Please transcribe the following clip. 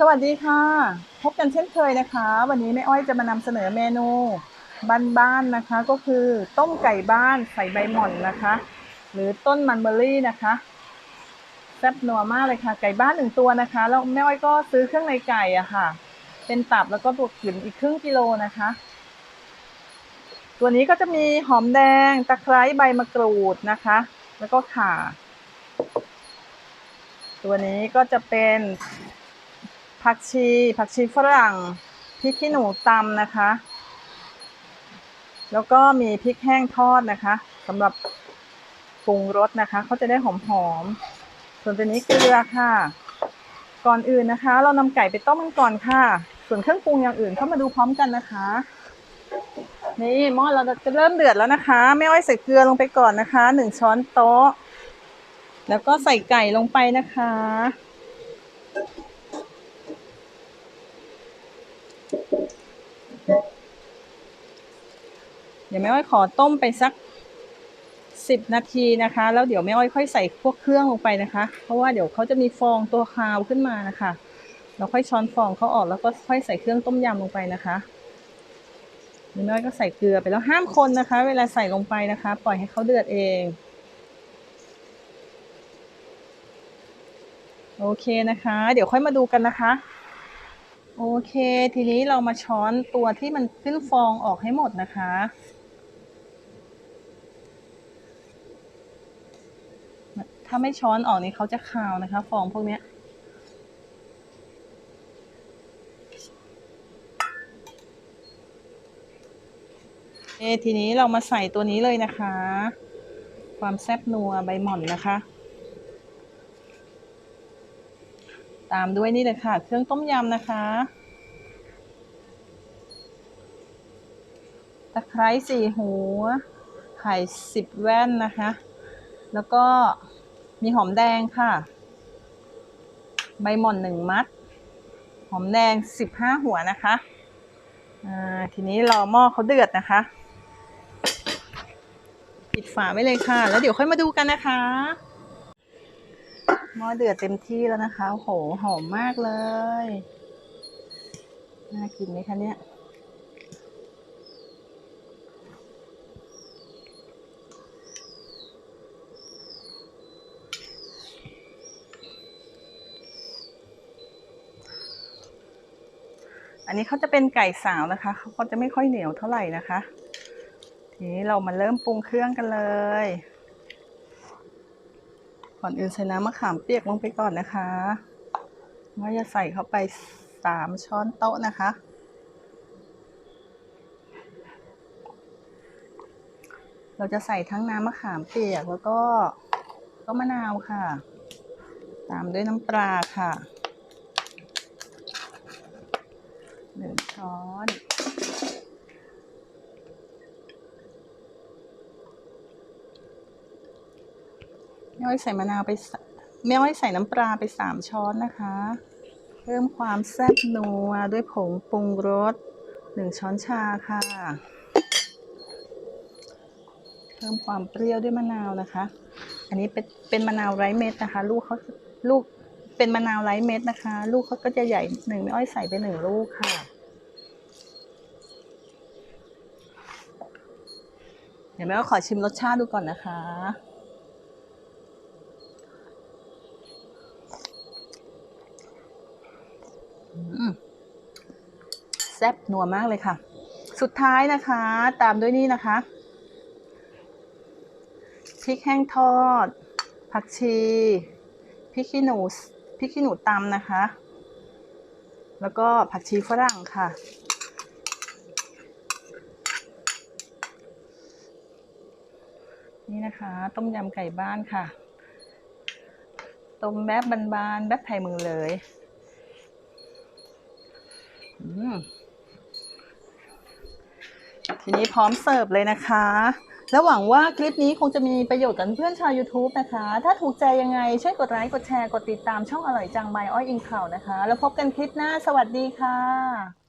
สวัสดีค่ะ พบกันเช่นเคยนะคะ วันนี้แม่อ้อยจะมานำเสนอเมนูบ้านๆนะคะ ก็คือต้มไก่บ้านใส่ใบหม่อนนะคะ หรือต้นมันเบอร์รี่นะคะแซ่บนัวมากเลยค่ะ ไก่บ้านหนึ่งตัวนะคะแล้วแม่อ้อยก็ซื้อเครื่องในไก่อะค่ะ เป็นตับแล้วก็บวกกลิ่นอีกครึ่งกิโลนะคะ ตัวนี้ก็จะมีหอมแดงตะไคร้ใบมะกรูดนะคะ แล้วก็ข่าตัวนี้ก็จะเป็น ผักชี ผักชีฝรั่ง พริกขี้หนูตำนะคะ แล้วก็มีพริกแห้งทอดนะคะสำหรับปรุงรสนะคะเขาจะได้หอมๆส่วนตัวนี้เกลือค่ะ ก่อนอื่นนะคะ เรานำไก่ไปต้มกันก่อนค่ะ ส่วนเครื่องปรุงอย่างอื่นเข้ามาดูพร้อมกันนะคะ นี่หม้อเราจะเริ่มเดือดแล้วนะคะแม่อ้อยใส่เกลือลงไปก่อนนะคะหนึ่งช้อนโต๊ะ แล้วก็ใส่ไก่ลงไปนะคะ ดี๋ยวแม่อ้อยขอต้มไปสักสิบนาทีนะคะ แล้วเดี๋ยวแม่อ้อยค่อยใส่พวกเครื่องลงไปนะคะ เพราะว่าเดี๋ยวเขาจะมีฟองตัวคาวขึ้นมานะคะเราค่อยช้อนฟองเขาออกแล้วก็ค่อยใส่เครื่องต้มยำลงไปนะคะแม่อ้อยก็ใส่เกลือไปแล้วห้ามคนนะคะ เวลาใส่ลงไปนะคะ ปล่อยให้เขาเดือดเอง โอเคนะคะ เดี๋ยวค่อยมาดูกันนะคะ โอเค ทีนี้เรามาช้อนตัวที่มันขึ้นฟองออกให้หมดนะคะ ถ้าไม่ช้อนออกนี่เขาจะคาวนะคะ ฟองพวกเนี้ยเอทีนี้เรามาใส่ตัวนี้เลยนะคะ ความแซ่บนัวใบหม่อนนะคะ ตามด้วยนี่เลยค่ะ เครื่องต้มยำนะคะตะไคร้สี่หัวไข่สิบแว่นนะคะ แล้วก็ มีหอมแดงค่ะ ใบหม่อนหนึ่งมัด หอมแดงสิบห้าหัวนะคะทีนี้รอหม้อเขาเดือดนะคะ ปิดฝาไว้เลยค่ะ แล้วเดี๋ยวค่อยมาดูกันนะคะ หม้อเดือดเต็มที่แล้วนะคะโอ้โหหอมมากเลย น่ากินไหมคะเนี่ย อันนี้เขาจะเป็นไก่สาวนะคะเขาก็จะไม่ค่อยเหนียวเท่าไหร่นะคะ ทีนี้เรามาเริ่มปรุงเครื่องกันเลย ก่อนอื่นใส่น้ำมะขามเปียกลงไปก่อนนะคะว่าจะใส่เข้าไปสามช้อนโต๊ะนะคะ เราจะใส่ทั้งน้ำมะขามเปียกแล้วก็ก็มะนาวค่ะ ตามด้วยน้ำปลาค่ะหนึ่ง ช้อน แม่อ้อยใส่มะนาวไปสแม่อ้อยใส่น้ำปลาไปสามช้อนนะคะ เพิ่มความแซ่บนัวด้วยผงปรุงรสหนึ่งช้อนชาค่ะ เพิ่มความเปรี้ยวด้วยมะนาวนะคะ อันนี้เป็นเป็นมะนาวไร้เม็ดนะคะ ลูกเขาลูกเป็นมะนาวไร้เม็ดนะคะ ลูกเขาก็จะใหญ่หนึ่งแม่อ้อยใส่ไปหนึ่งลูกค่ะ เดี๋ยวแม่อ้ขอชิมรสชาติดูก่อนนะคะ แซ่บนัวมากเลยค่ะ สุดท้ายนะคะ ตามด้วยนี่นะคะพริกแห้งทอด ผักชีพริกขี้หนูพริกขี้หนูตำนะคะ แล้วก็ผักชีฝรั่งค่ะ นี่นะคะ ต้มยำไก่บ้านค่ะต้มแบบบานๆแบบไทยเมืองเลยทีนี้พร้อมเสิร์ฟเลยนะคะแล้วหวังว่าคลิปนี้คงจะมีประโยชน์กับเพื่อนชาว YouTube นะคะ ถ้าถูกใจยังไง ช่วยกดไลค์กดแชร์กดติดตามช่องอร่อยจัง My อ้อยอิงข่าวนะคะ แล้วพบกันคลิปหน้าสวัสดีค่ะ